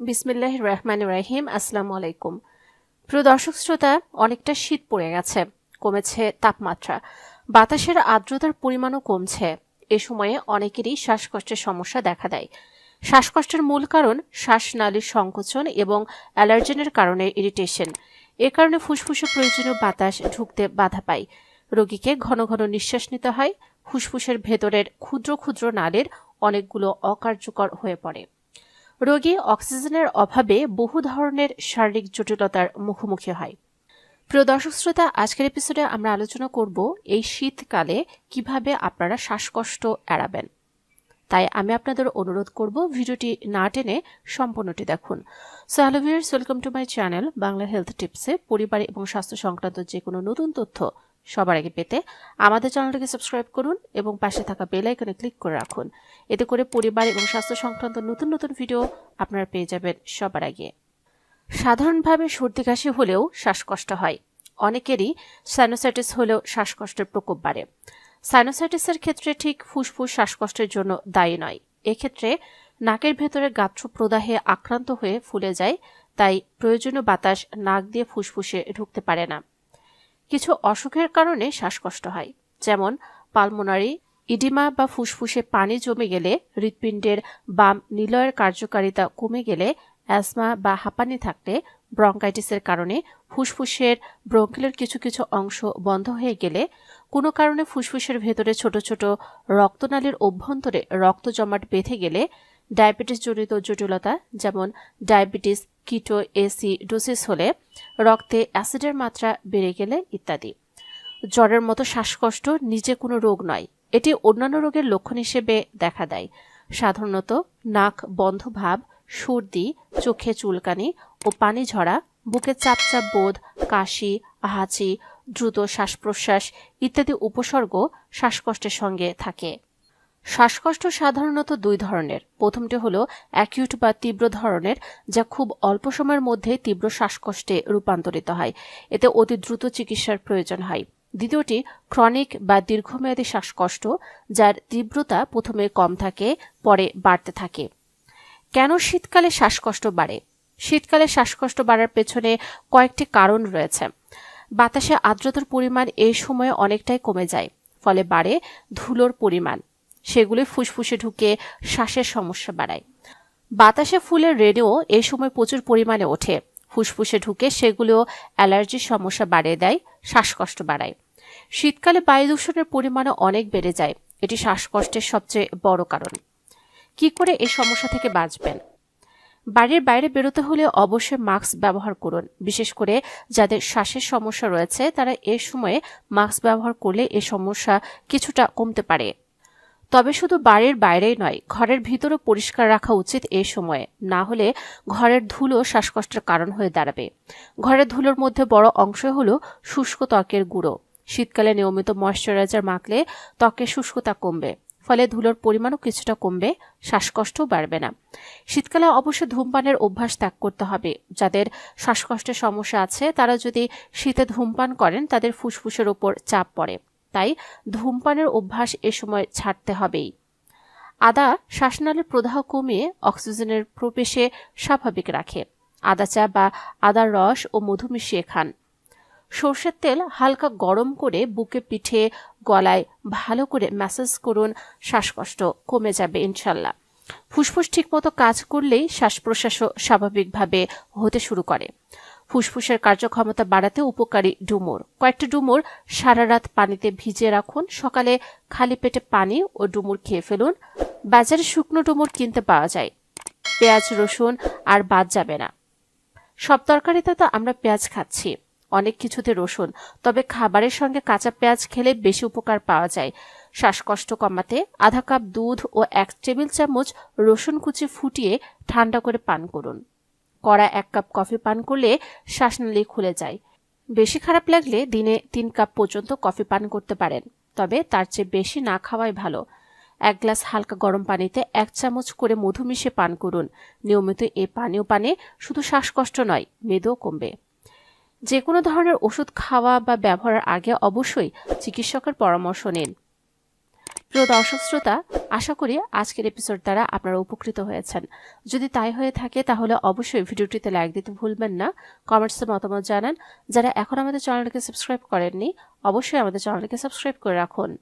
বিসমিল্লাহ রহমান রাহিম, আসসালামু আলাইকুম। প্রিয় দর্শক শ্রোতা, অনেকটা শীত পড়ে গেছে, কমেছে তাপমাত্রা। বাতাসের আর্দ্রতার পরিমাণও কমছে। এ সময়ে অনেকেরই শ্বাসকষ্টের সমস্যা দেখা দেয়। শ্বাসকষ্টের মূল কারণ শ্বাসনালীর সংকোচন এবং অ্যালার্জেনের কারণে ইরিটেশন। এ কারণে ফুসফুসে প্রয়োজনীয় বাতাস ঢুকতে বাধা পায়। রোগীকে ঘন ঘন নিঃশ্বাস নিতে হয়। ফুসফুসের ভেতরের ক্ষুদ্র ক্ষুদ্র নালের অনেকগুলো অকার্যকর হয়ে পড়ে। রোগী অক্সিজেনের অভাবে বহু ধরনের শারীরিক জটিলতার মুখোমুখি হয়। প্রিয় দর্শক শ্রোতা, আজকের এপিসোডে আমরা আলোচনা করব এই শীতকালে কীভাবে আপনারা শ্বাসকষ্ট এড়াবেন। তাই আমি আপনাদের অনুরোধ করব ভিডিওটি না টেনে সম্পূর্ণটি দেখুন। So hello viewers welcome to my channel Bangla health টিপসে পরিবার এবং স্বাস্থ্য সংক্রান্ত যে কোনো নতুন তথ্য সবার আগে পেতে আমাদের চ্যানেলটিকে সাবস্ক্রাইব করুন এবং পাশে থাকা বেল আইকনে ক্লিক করে রাখুন। এতে করে পরিবার এবং স্বাস্থ্য সংক্রান্ত নতুন নতুন ভিডিও আপনারা পেয়ে যাবেন সবার আগে। সাধারণভাবে সর্দি কাশি হলেও শ্বাসকষ্ট হয়। অনেকেরই সাইনোসাইটিস হলেও শ্বাসকষ্টের প্রকোপ বাড়ে। সাইনোসাইটিসের ক্ষেত্রে ঠিক ফুসফুস শ্বাসকষ্টের জন্য দায়ী নয়। এক্ষেত্রে নাকের ভেতরে গাত্র প্রদাহে আক্রান্ত হয়ে ফুলে যায়, তাই প্রয়োজনীয় বাতাস নাক দিয়ে ফুসফুসে ঢুকতে পারে না। কিছু অসুখের কারণে শ্বাসকষ্ট হয়, যেমন পালমোনারি, ইডিমা বা ফুসফুসে পানি জমে গেলে হৃৎপিণ্ডের বাম নিলয়ের কার্যকারিতা কমে গেলে অ্যাসমা বা হাঁপানি থাকলে ব্রঙ্কাইটিসের কারণে ফুসফুসের ব্রঙ্কিলের কিছু কিছু অংশ বন্ধ হয়ে গেলে কোনো কারণে ফুসফুসের ভেতরে ছোট ছোট রক্তনালীর অভ্যন্তরে রক্ত জমাট বেঁধে গেলে ডায়াবেটিস জনিত জটিলতা, যেমন ডায়াবেটিস, কিটো, এসি, ডোসিস হলে রক্তে অ্যাসিডের মাত্রা বেড়ে গেলে ইত্যাদি। জ্বরের মতো শ্বাসকষ্ট নিজে কোনো রোগ নয়, এটি অন্যান্য রোগের লক্ষণ হিসেবে দেখা দেয়। সাধারণত নাক বন্ধ ভাব, সর্দি, চোখে চুলকানি ও পানি ঝরা, বুকে চাপ চাপ বোধ, কাশি, হাঁচি, দ্রুত শ্বাস প্রশ্বাস ইত্যাদি উপসর্গ শ্বাসকষ্টের সঙ্গে থাকে। শ্বাসকষ্ট সাধারণত দুই ধরনের। প্রথমটি হলো অ্যাকিউট বা তীব্র ধরনের, যা খুব অল্প সময়ের মধ্যে তীব্র শ্বাসকষ্টে রূপান্তরিত হয়। এতে অতি দ্রুত চিকিৎসার প্রয়োজন হয়। দ্বিতীয়টি ক্রনিক বা দীর্ঘমেয়াদী শ্বাসকষ্ট, যার তীব্রতা প্রথমে কম থাকে, পরে বাড়তে থাকে। কেন শীতকালে শ্বাসকষ্ট বাড়ে? শীতকালে শ্বাসকষ্ট বাড়ার পেছনে কয়েকটি কারণ রয়েছে। বাতাসে আর্দ্রতার পরিমাণ এই সময়ে অনেকটাই কমে যায়, ফলে বাড়ে ধুলোর পরিমাণ। সেগুলি ফুসফুসে ঢুকে শ্বাসের সমস্যা বাড়ায়। বাতাসে ফুলের রেডিও এই সময় প্রচুর পরিমাণে ওঠে। ফুসফুসে ঢুকে সেগুলিও অ্যালার্জির সমস্যা বাড়িয়ে দেয়, শ্বাসকষ্ট বাড়ায়। শীতকালে বায়ু দূষণের পরিমাণও অনেক বেড়ে যায়। এটি শ্বাসকষ্টের সবচেয়ে বড় কারণ। কি করে এই সমস্যা থেকে বাঁচবেন? বাড়ির বাইরে বেরোতে হলে অবশ্যই মাস্ক ব্যবহার করুন। বিশেষ করে যাদের শ্বাসের সমস্যা রয়েছে, তারা এ সময়ে মাস্ক ব্যবহার করলে এ সমস্যা কিছুটা কমতে পারে। তবে শুধু বাড়ির বাইরেই নয়, ঘরের ভিতরও পরিষ্কার রাখা উচিত এ সময়ে। না হলে ঘরের ধুলো শ্বাসকষ্টের কারণ হয়ে দাঁড়াবে। ঘরের ধুলোর মধ্যে বড় অংশ হলো শুষ্ক ত্বকের গুঁড়ো। শীতকালে নিয়মিত ময়শ্চারাইজার মাখলে ত্বকের শুষ্কতা কমবে, ফলে ধুলোর পরিমাণও কিছুটা কমবে, শ্বাসকষ্টও বাড়বে না। শীতকালে অবশ্যই ধূমপানের অভ্যাস ত্যাগ করতে হবে। যাদের শ্বাসকষ্টের সমস্যা আছে, তারা যদি শীতে ধূমপান করেন, তাদের ফুসফুসের ওপর চাপ পড়ে। তাই ধূমপানের অভ্যাস এ সময় ছাড়তে হবেই। আদা শ্বাসনালের প্রদাহ কমিয়ে অক্সিজেনের প্রবেশে স্বাভাবিক রাখে। আদা চা বা আদার রস ও মধু মিশিয়ে খান। সর্ষের তেল হালকা গরম করে বুকে পিঠে গলায় ভালো করে ম্যাসাজ করুন, শ্বাসকষ্ট কমে যাবে ইনশাল্লাহ। ফুসফুস ঠিকমতো কাজ করলেই শ্বাস প্রশ্বাসও স্বাভাবিকভাবে হতে শুরু করে। ফুসফুসের কার্যক্ষমতা বাড়াতে উপকারী ডুমুর। কয়েকটি ডুমুর সারা রাত পানিতে ভিজিয়ে রাখুন। সকালে খালি পেটে পানি ও ডুমুর খেয়ে ফেলুন। বাজারে শুকনো ডুমুর কিনতে পাওয়া যায়। পেঁয়াজ, রসুন আর বাদ যাবে না। সব তরকারিতে তো আমরা পেঁয়াজ খাচ্ছি, অনেক কিছুতে রসুন, তবে খাবারের সঙ্গে কাঁচা পেঁয়াজ খেলে বেশি উপকার পাওয়া যায়। শ্বাসকষ্ট কমাতে আধা কাপ দুধ ও এক টেবিল চামচ রসুন কুচি ফুটিয়ে ঠান্ডা করে পান করুন। কড়া এক কাপ কফি পান করলে শ্বাসনালী খুলে যায়। বেশি খারাপ লাগলে দিনে তিন কাপ পর্যন্ত কফি পান করতে পারেন, তবে তার চেয়ে বেশি না খাওয়াই ভালো। এক গ্লাস হালকা গরম পানিতে এক চামচ করে মধু মিশিয়ে পান করুন। নিয়মিত এ পানীয় পানে শুধু শ্বাসকষ্ট নয়, মেদও কমবে। যে কোনো ধরনের ওষুধ খাওয়া বা ব্যবহারের আগে অবশ্যই চিকিৎসকের পরামর্শ নিন। প্রিয় দর্শক শ্রোতা আশা করি আজকের এপিসোড দ্বারা আপনারা উপকৃত হয়েছেন। যদি তাই হয়ে থাকে, তাহলে অবশ্যই ভিডিওটিতে লাইক দিতে ভুলবেন না। কমেন্টসে মতামত জানান। যারা এখন আমাদের চ্যানেলটিকে সাবস্ক্রাইব করেননি, অবশ্যই আমাদের চ্যানেলকে সাবস্ক্রাইব করে রাখুন।